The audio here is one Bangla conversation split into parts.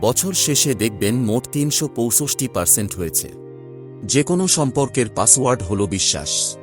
বছর শেষে দেখবেন মোট তিনশো পঁয়ষট্টি পার্সেন্ট হয়েছে। যে কোনো সম্পর্কের পাসওয়ার্ড হল বিশ্বাস।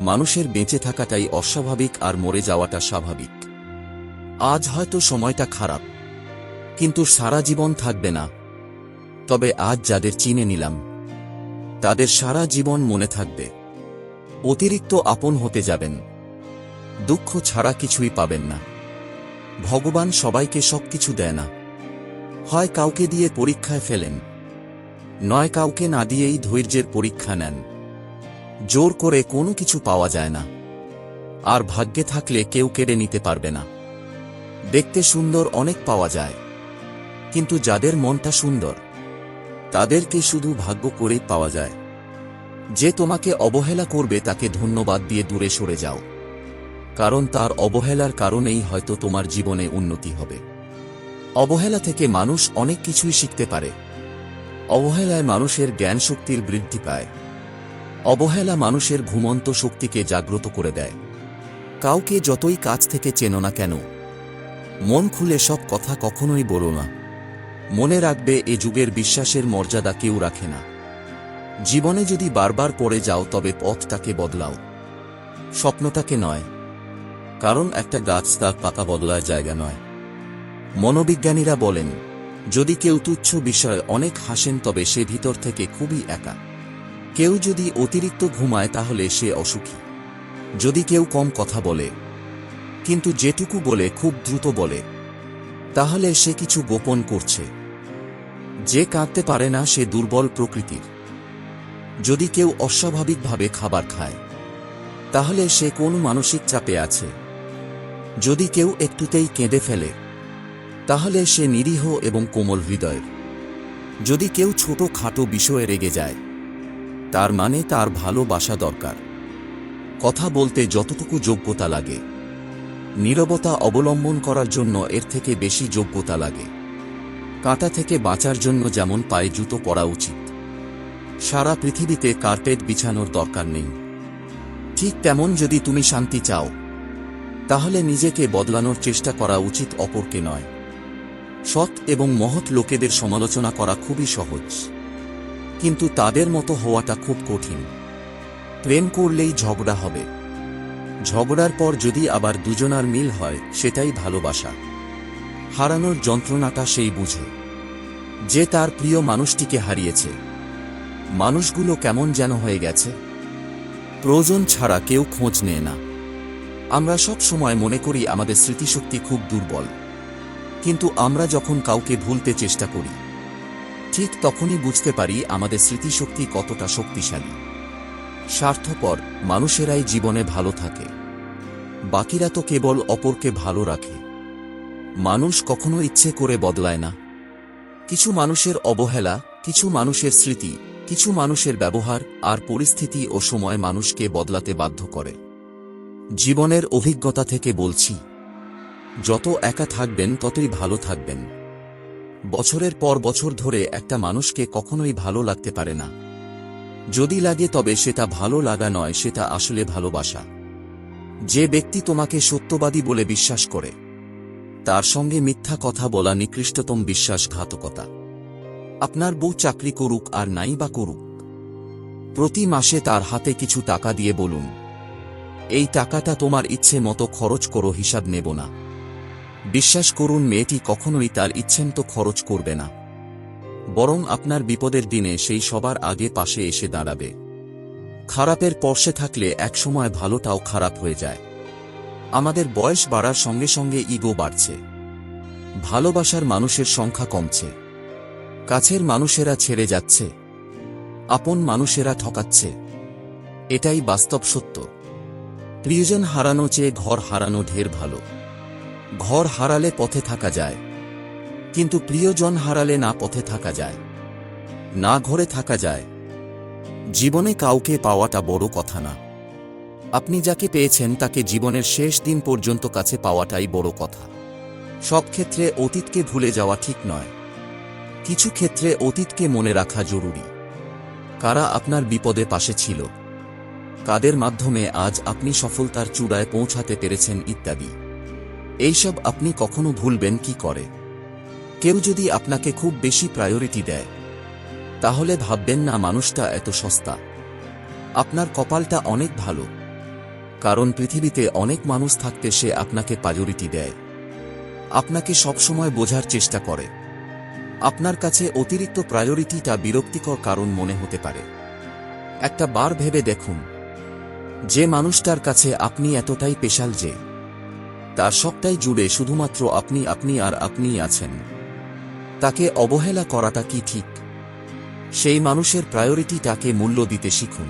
মানুষের বেঁচে থাকাটাই অস্বাভাবিক আর মরে যাওয়াটা স্বাভাবিক। আজ হয়তো সময়টা খারাপ, কিন্তু সারা জীবন থাকবে না। তবে আজ যাদের চিনে নিলাম, তাদের সারা জীবন মনে থাকবে। অতিরিক্ত আপন হতে যাবেন। দুঃখ ছাড়া কিছুই পাবেন না। ভগবান সবাইকে সবকিছু দেয় না। হয় কাউকে দিয়ে পরীক্ষায় ফেলেন। নয় কাউকে না দিয়েই ধৈর্যের পরীক্ষা নেন। জোর করে কোনো কিছু পাওয়া যায় না। আর ভাগ্যে থাকলে কেউ কেড়ে নিতে পারবে না। দেখতে সুন্দর অনেক পাওয়া যায়। কিন্তু যাদের মনটা সুন্দর, তাদেরকে শুধু ভাগ্য করেই পাওয়া যায়। যে তোমাকে অবহেলা করবে তাকে ধন্যবাদ দিয়ে দূরে সরে যাও। কারণ তার অবহেলার কারণেই হয়তো তোমার জীবনে উন্নতি হবে। অবহেলা থেকে মানুষ অনেক কিছুই শিখতে পারে। অবহেলায় মানুষের জ্ঞান শক্তির বৃদ্ধি পায়। অবহেলা মানুষের ঘুমন্ত শক্তিকে জাগ্রত করে দেয়। কাউকে যতই কাছ থেকে চেনো না কেন, মন খুলে সব কথা কখনোই বলো না। মনে রাখবে এ যুগের বিশ্বাসের মর্যাদা কেউ রাখে না। জীবনে যদি বারবার পড়ে যাও, তবে পথটাকে বদলাও। স্বপ্নটাকে নয়, কারণ একটা গাছ তার পাতা বদলার জায়গা নয়। মনোবিজ্ঞানীরা বলেন, যদি কেউ তুচ্ছ বিষয়ে অনেক হাসেন তবে সে ভিতর থেকে খুবই একা। কেউ যদি অতিরিক্ত ঘুমায় তাহলে সে অসুখী। যদি কেউ কম কথা বলে, কিন্তু যেটুকু বলে খুব দ্রুত বলে, তাহলে সে কিছু গোপন করছে। যে কাঁদতে পারে না সে দুর্বল প্রকৃতির। যদি কেউ অস্বাভাবিকভাবে খাবার খায়, তাহলে সে কোন মানসিক চাপে আছে। যদি কেউ একটুতেই কেঁদে ফেলে তাহলে সে নিরীহ এবং কোমল হৃদয়ের। যদি কেউ ছোট খাটো বিষয়ে রেগে যায়, তার মানে তার ভালোবাসা দরকার। কথা বলতে যতটুকু যোগ্যতা লাগে, নীরবতা অবলম্বন করার জন্য এর থেকে বেশি যোগ্যতা লাগে। কাঁটা থেকে বাঁচার জন্য যেমন পায়ে জুতো পরা উচিত। সারা পৃথিবীতে কার্পেট বিছানোর দরকার নেই। ঠিক তেমন যদি তুমি শান্তি চাও, তাহলে নিজেকে বদলানোর চেষ্টা করা উচিত অপরকে নয়। সৎ এবং মহৎ লোকেদের সমালোচনা করা খুবই সহজ। কিন্তু তাদের মতো হওয়াটা খুব কঠিন। প্রেম করলেই ঝগড়া হবে। ঝগড়ার পর যদি আবার দুজনার মিল হয়, সেটাই ভালোবাসা। হারানোর যন্ত্রণাটা সেই বুঝে। যে তার প্রিয় মানুষটিকে হারিয়েছে। মানুষগুলো কেমন যেন হয়ে গেছে। প্রয়োজন ছাড়া কেউ খোঁজ নেয় না। আমরা সব সময় মনে করি আমাদের স্মৃতিশক্তি খুব দুর্বল। কিন্তু আমরা যখন কাউকে ভুলতে চেষ্টা করি, ঠিক তখনই বুঝতে পারি আমাদের স্মৃতিশক্তি কতটা শক্তিশালী। স্বার্থপর মানুষেরাই জীবনে ভালো থাকে। বাকিরা তো কেবল অপরকে ভালো রাখে। মানুষ কখনো ইচ্ছে করে বদলায় না। কিছু মানুষের অবহেলা, কিছু মানুষের স্মৃতি, কিছু মানুষের ব্যবহার আর পরিস্থিতি ও সময় মানুষকে বদলাতে বাধ্য করে। জীবনের অভিজ্ঞতা থেকে বলছি যত একা থাকবেন, ততই ভালো থাকবেন। বছরের পর বছর ধরে একটা মানুষকে কখনোই ভালো লাগতে পারে না। যদি লাগে তবে সেটা ভালো লাগা নয়, সেটা আসলে ভালোবাসা। যে ব্যক্তি তোমাকে সত্যবাদী বলে বিশ্বাস করে, তার সঙ্গে মিথ্যা কথা বলা নিকৃষ্টতম বিশ্বাসঘাতকতা। আপনার বউ চাকরি করুক আর নাই বা করুক। প্রতি মাসে তার হাতে কিছু টাকা দিয়ে বলুন, এই টাকাটা তোমার ইচ্ছে মতো খরচ করো, হিসাব নেব না। বিশ্বাস করুন, মেয়েটি কখনোই তার ইচ্ছেমতো খরচ করবে না। বরং আপনার বিপদের দিনে সেই সবার আগে পাশে এসে দাঁড়াবে। খারাপের পর্শে থাকলে একসময় ভালোটাও খারাপ হয়ে যায়। আমাদের বয়স বাড়ার সঙ্গে সঙ্গে ইগো বাড়ছে। ভালোবাসার মানুষের সংখ্যা কমছে। কাছের মানুষেরা ছেড়ে যাচ্ছে। আপন মানুষেরা ঠকাচ্ছে। এটাই বাস্তব সত্য। প্রিয়জন হারানো চেয়ে ঘর হারানো ঢের ভালো। ঘর হারালে পথে থাকা যায়। কিন্তু প্রিয়জন হারালে না পথে থাকা যায়। না ঘরে থাকা যায়। জীবনে কাউকে পাওয়াটা বড় কথা না। আপনি যাকে পেয়েছেন তাকে জীবনের শেষ দিন পর্যন্ত কাছে পাওয়াটাই বড় কথা। সব ক্ষেত্রে অতীতকে ভুলে যাওয়া ঠিক নয়। কিছু ক্ষেত্রে অতীতকে মনে রাখা জরুরি। কারা আপনার বিপদে পাশে ছিল? কাদের মাধ্যমে আজ আপনি সফলতার চূড়ায় পৌঁছাতে পেরেছেন ইত্যাদি। এইসব আপনি কখনো ভুলবেন কি করে? কেউ যদি আপনাকে খুব বেশি প্রায়োরিটি দেয়, তাহলে ভাববেন না মানুষটা এত সস্তা। আপনার কপালটা অনেক ভালো। কারণ পৃথিবীতে অনেক মানুষ থাকতে সে আপনাকে প্রায়োরিটি দেয়। আপনাকে সবসময় বোঝার চেষ্টা করে। আপনার কাছে অতিরিক্ত প্রায়োরিটিটা বিরক্তিকর কারণ মনে হতে পারে। একটা বার ভেবে দেখুন, যে মানুষটার কাছে আপনি এতটাই পেশাল যে তার সবটাই জুড়ে শুধুমাত্র আপনি আপনি আর আপনিই আছেন। তাকে অবহেলা করাটা কি ঠিক? সেই মানুষের প্রায়োরিটি তাকে মূল্য দিতে শিখুন।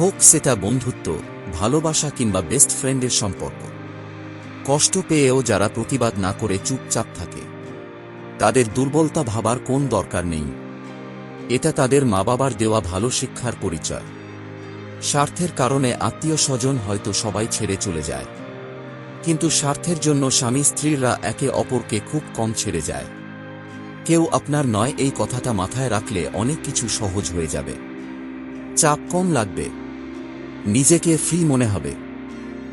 হোক সেটা বন্ধুত্ব, ভালোবাসা কিংবা বেস্ট ফ্রেন্ডের সম্পর্ক। কষ্ট পেয়েও যারা প্রতিবাদ না করে চুপচাপ থাকে। তাদের দুর্বলতা ভাবার কোন দরকার নেই। এটা তাদের মা বাবার দেওয়া ভালো শিক্ষার পরিচয়। স্বার্থের কারণে আত্মীয় স্বজন হয়তো সবাই ছেড়ে চলে যায়। কিন্তু স্বার্থের জন্য স্বামী স্ত্রীরা একে অপরকে খুব কম ছেড়ে যায়। কেউ আপনার নয় এই কথাটা মাথায় রাখলে অনেক কিছু সহজ হয়ে যাবে। চাপ কম লাগবে। নিজেকে ফ্রি মনে হবে।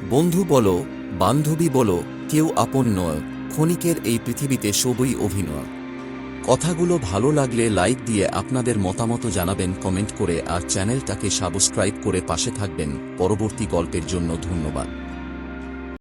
বন্ধু বলো, বান্ধবী বলো, কেউ আপন নয়, ক্ষণিকের এই পৃথিবীতে সবই অভিনয়। কথাগুলো ভালো লাগলে লাইক দিয়ে আপনাদের মতামত জানাবেন কমেন্ট করে আর চ্যানেলটাকে সাবস্ক্রাইব করে পাশে থাকবেন। পরবর্তী গল্পের জন্য ধন্যবাদ।